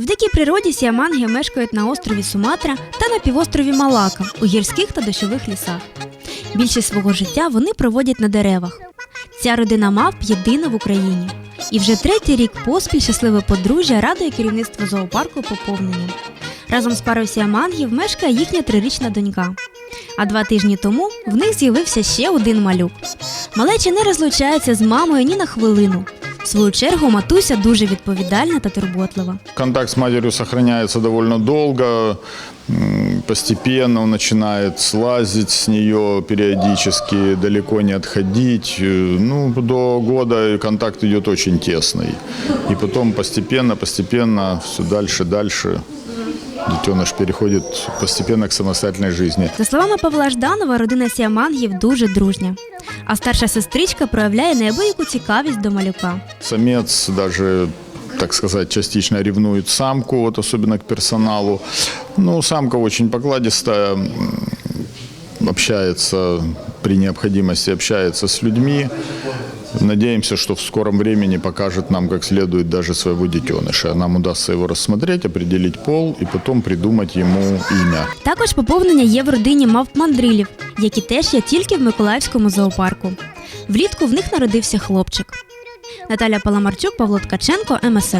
В дикій природі сіаманги мешкають на острові Суматра та на півострові Малака у гірських та дощових лісах. Більшість свого життя вони проводять на деревах. Ця родина мавп єдина в Україні. І вже третій рік поспіль щасливе подружжя радує керівництво зоопарку поповненням. Разом з парою сіамангів мешкає їхня трирічна донька. А два тижні тому в них з'явився ще один малюк. Малечі не розлучається з мамою ні на хвилину. В свою чергу матуся дуже відповідальна та турботлива. Контакт с матерью зберігається доволі довго. Постепенно он начинает слазить с нее периодически, далеко не отходить. Э, Ну, до года контакт идет очень тесный. И потом постепенно, постепенно, все дальше, дальше детеныш переходит постепенно к самостоятельной жизни. За словами Павла Жданова, родина сіамангів дуже дружня. А старша сестричка проявляє неабияку цікавість до малюка. Самец даже, так сказать, частично ревнует самку, вот особенно к персоналу. Ну, самка очень покладистая, общается при необходимости, общается с людьми. Надеемся, что в скором времени покажет нам как следует даже своего детеныша. Нам удастся его рассмотреть, определить пол и потом придумать ему имя. Також поповнення є в родині мавп-мандрилів, які теж є тільки в Миколаївському зоопарку. Влітку в них народився хлопчик. Наталя Паламарчук, Павло Ткаченко, МСН.